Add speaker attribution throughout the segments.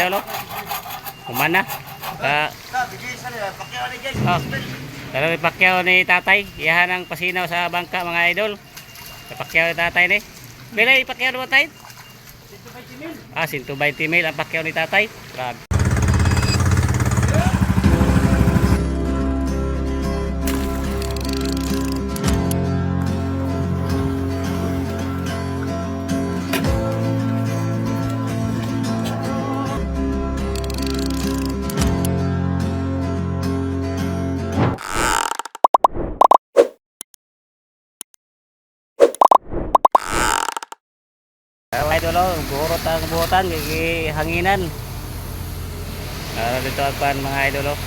Speaker 1: idol oh. Human na. Ah, oh. Pero ipakyaw ni tatay. Iyahan ang pasinaw sa bangka mga idol. Ipakyaw ni tatay ni. Bila ipakyaw mo tayo? Ah, 120 mil ang pakyaw ni tatay. Grabe. Mga idol oh, burot ang buhotan, hanginan. Para dito agpan mga idol oh.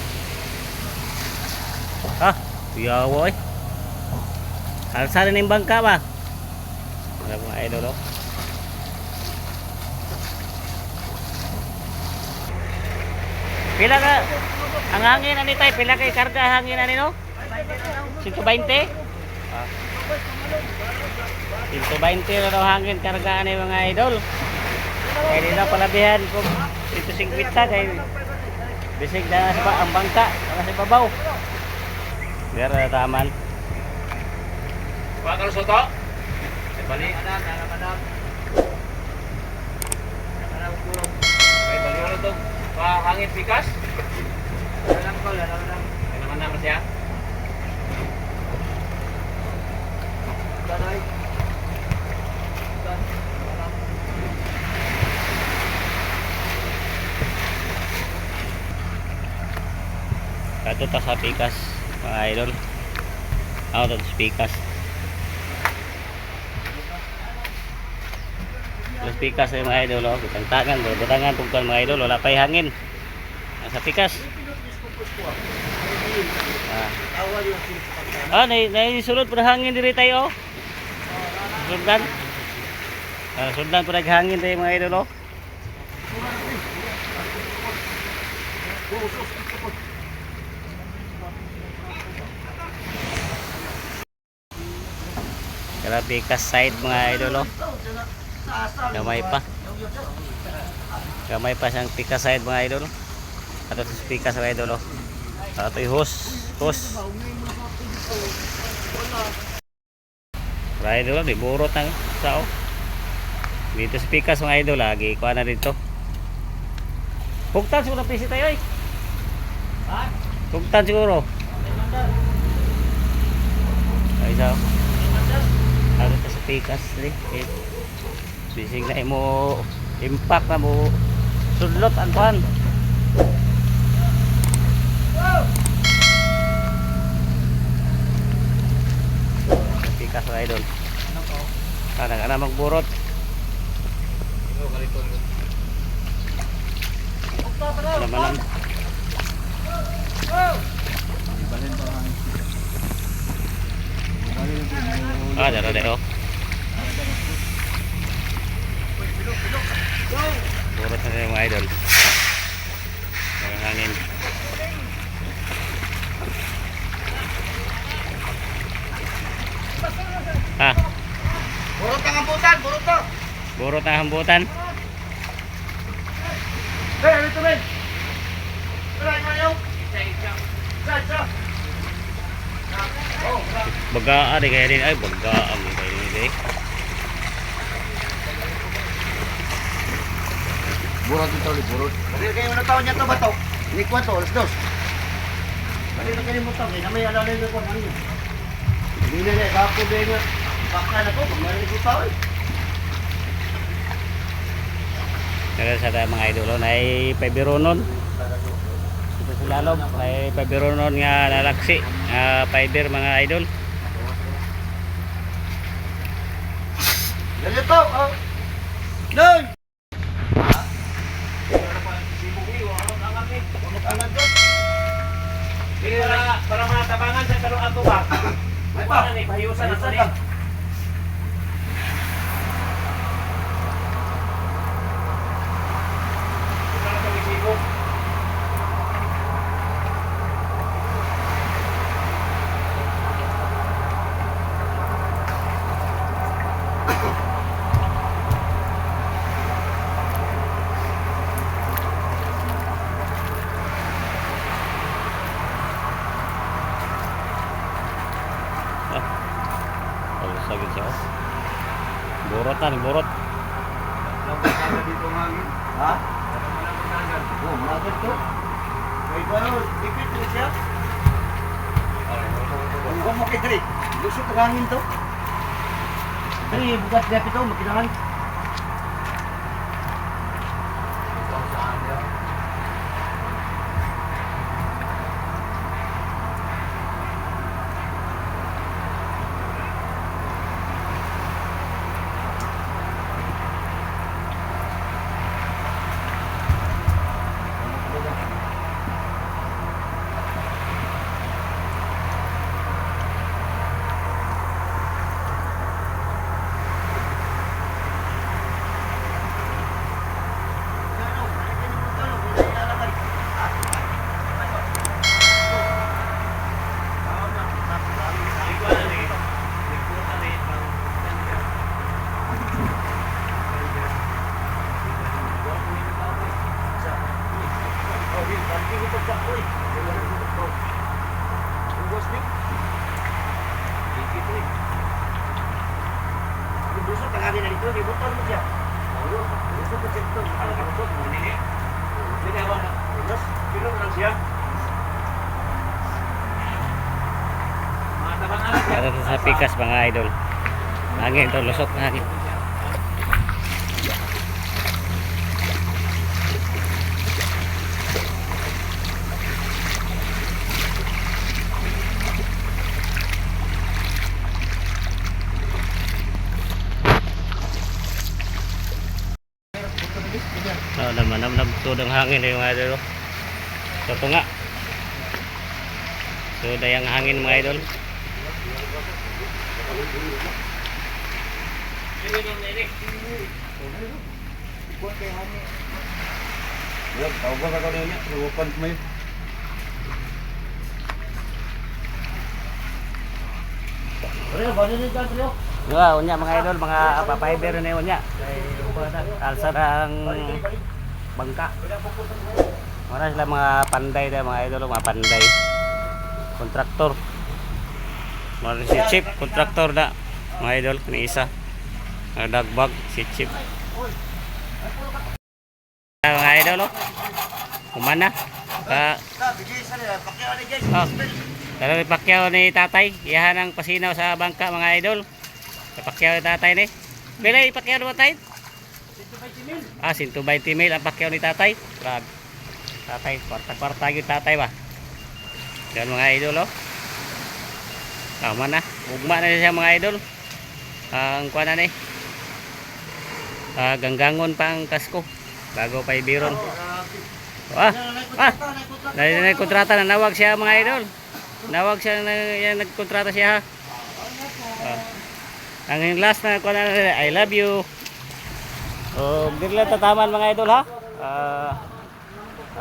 Speaker 1: Ha, yawo eh. Alsa rin yung bangka ba? Mga mga idol oh. Pila ka ang hangin ani tay pila kay karga hangin ani no? 120? Ah. 120 na daw hangin kargaan ni mga idol. Kaya di na palabihan kung 150 kay bisig na sa ang bangka na sa babaw. Pero taman.
Speaker 2: Ng soto? Bali. Adan, adan, adan. Ay, bali ano to? Pa hangin pikas? Alam ko, alam alam. Ay naman naman siya.
Speaker 1: Kato ta sa pikas mga idol. To sa pikas. Los pikas ay mga idol oh, kitang tangan, butangan tungkol mga idol, wala pa'y hangin. Sa pikas. Ah. Ah, nay naisulod pa hangin diri tayo. oh. Sundan. Ah, sundan pa hangin tayo mga idol oh. Grabe ka side mga idol oh. Gamay pa. Gamay pa siyang pika side mga idol. Ato sa pika sa mga idol oh. Ato yung hose. Hose. Mga idol oh, di burot na sa oh. Dito sa pikas mga idol lagi. Kuha na dito. Hugtan siguro ng pisi tayo eh. Hugtan siguro. Ay sa ano ta sa pikas ni eh, bising na mo impact na mo sudlot ang kuhan Na idol. Kana ka na magburot.
Speaker 2: Ikaw, kaliton mo.
Speaker 1: naman? Ah dara dara oh burot na mga idol. Ang hangin
Speaker 2: Burot ang ambutan, burot to.
Speaker 1: burot na hambutan
Speaker 2: Hey, ito men. Isa-isa. Oh,
Speaker 1: bagaan di kaya din ay bagaan di kaya din eh.
Speaker 2: Burot ito, burot. Bali kayo na taon niya to ba to? Ni kwa to, alas dos. Bali na kayo mo to, kaya na may alalay na ko ano niya. Hindi na na, kapo ba na. Baka na to, pag marinig tao eh.
Speaker 1: Kaya sa tayo mga idolo na ay pabironon. Ito sa lalom, ay pabironon nga nalaksi. Uh, fiber mga idol.
Speaker 2: Dali to, oh. Noy! Para, para mga tabangan sa karong ato ba? May pa, ni pahiyusan na sa
Speaker 1: Burot na, burot.
Speaker 2: dito ang hangin. Ha? Oo, malapit to. Kaya ba, tipid mo siya? Ang gumo kay Dre. Lusot ang hangin to. Dre, bukas niya ito, makinahan. Busok ang hangin na dito, di motor mo siya. Busok ko siya dito. Ano ka busok? Hindi. Hindi ako na. Yes, pinong lang siya. Mga tabang
Speaker 1: Para sa pikas mga idol. Hangin to, lusot na hangin. Oh, naman tudang hangin yung mga idol. oh. Ito nga. Suda yung hangin mga idol.
Speaker 2: Yan, tawag ka ka niya. Iwapan mo yun. Trio.
Speaker 1: Nga, unya mga idol, mga papiber na unya. Alsa ang bangka. Wala sila mga panday na mga idol, mga panday. Kontraktor. Mga si Chip, kontraktor na. Mga idol, ni isa. Mga dagbag, si Chip. Ah, Mga idol. Kumana.
Speaker 2: Guys.
Speaker 1: Oh. Pero may pakyaw ni tatay. Iyahan ang pasinaw sa bangka mga idol. May pakyaw ni tatay ni. Bilay pakyaw ni tatay. Ah, 120 mil ang pakyaw ni tatay. Grabe. Tatay, kwarta-kwarta yung tatay ba. Yan mga idol oh. Tama na. Ugma na siya mga idol. Ang kuha na ni. Ah, ganggangon pa ang kasko. Bago pa ibiron. Ah, ah. Dahil na kontrata na nawag siya mga idol. Nawag siya na yan nagkontrata siya ha. Ah. Ang last na ko na I love you. Oh, hindi lang tataman mga idol ha. Ah,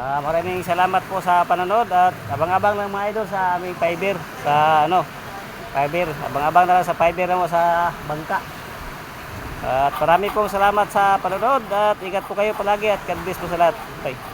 Speaker 1: ah, maraming salamat po sa panonood at abang-abang lang mga idol sa aming fiber sa ano fiber. Abang-abang na lang sa fiber mo sa bangka. At marami pong salamat sa panonood at ingat po kayo palagi at God bless po sa lahat. Bye.